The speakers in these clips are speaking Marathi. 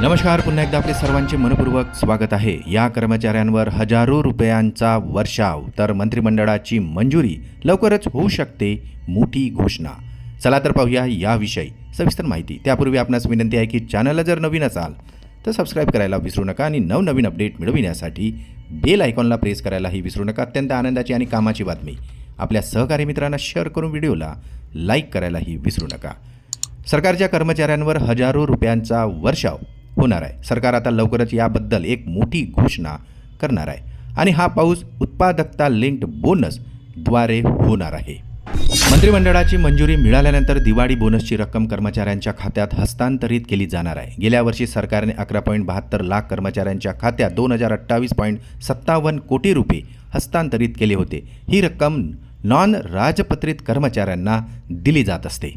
नमस्कार पुन्हा एकदा आपले सर्वांचे मनपूर्वक स्वागत आहे. या कर्मचाऱ्यांवर हजारो रुपयांचा वर्षाव तर मंत्रिमंडळाची मंजुरी लवकरच होऊ शकते मोठी घोषणा. चला तर पाहूया याविषयी सविस्तर माहिती. त्यापूर्वी आपणास विनंती आहे की चॅनलला जर नवीन असाल तर सबस्क्राईब करायला विसरू नका आणि नवनवीन अपडेट मिळविण्यासाठी बेल आयकॉनला प्रेस करायलाही विसरू नका. अत्यंत आनंदाची आणि कामाची बातमी. आपल्या सहकारी मित्रांना शेअर करून व्हिडिओला लाईक करायलाही विसरू नका. सरकारच्या कर्मचाऱ्यांवर हजारो रुपयांचा वर्षाव होणार आहे. सरकार आता लवकरच याबद्दल एक मोठी घोषणा करणार आहे. आणि हा पाऊस उत्पादकता लिंक्ड बोनसद्वारे होणार आहे. मंत्रिमंडळाची मंजुरी मिळाल्यानंतर दिवाळी बोनसची रक्कम कर्मचाऱ्यांच्या खात्यात हस्तांतरित केली जाणार आहे. गेल्या वर्षी सरकारने अकरा पॉईंट बहात्तर लाख कर्मचाऱ्यांच्या खात्यात दोन हजार अठ्ठावीस पॉईंट सत्तावन्न कोटी रुपये हस्तांतरित केले होते. ही रक्कम नॉन राजपत्रित कर्मचाऱ्यांना दिली जात असते.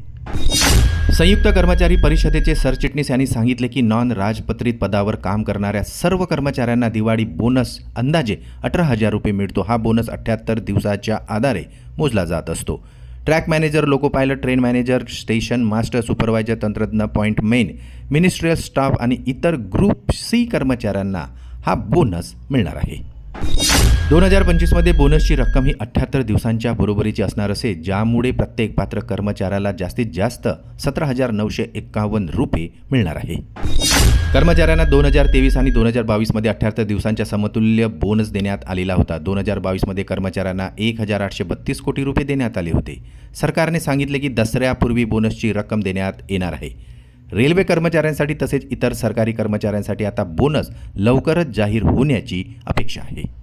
संयुक्त कर्मचारी परिषदेचे सरचिटणीस यांनी सांगितले की नॉन राजपत्रित पदावर काम करणाऱ्या सर्व कर्मचाऱ्यांना दिवाळी बोनस अंदाजे अठरा हजार रुपये मिळतो. हा बोनस अठ्ठ्याहत्तर दिवसाच्या आधारे मोजला जात असतो. Track manager loco pilot train manager station master supervisor तंत्रज्ञ पॉईंट मेन मिनिस्ट्रियल स्टाफ आणि इतर ग्रुप सी कर्मचाऱ्यांना हा बोनस मिळणार आहे. दोन हजार पंचवीसमध्ये बोनसची रक्कम ही अठ्ठ्याहत्तर दिवसांच्या बरोबरीची असणार असे ज्यामुळे प्रत्येक पात्र कर्मचाऱ्याला जास्तीत जास्त सतरा हजार नऊशे एक्कावन्न रुपये मिळणार आहे. कर्मचाऱ्यांना दोन हजार तेवीस आणि दोन हजार बावीसमध्ये अठ्ठ्याहत्तर दिवसांच्या समतुल्य बोनस देण्यात आलेला होता. दोन हजार बावीसमध्ये कर्मचाऱ्यांना एक हजार आठशे बत्तीस कोटी रुपये देण्यात आले होते. सरकारने सांगितले की दसऱ्यापूर्वी बोनसची रक्कम देण्यात येणार आहे. रेल्वे कर्मचाऱ्यांसाठी तसेच इतर सरकारी कर्मचाऱ्यांसाठी आता बोनस लवकरच जाहीर होण्याची अपेक्षा आहे.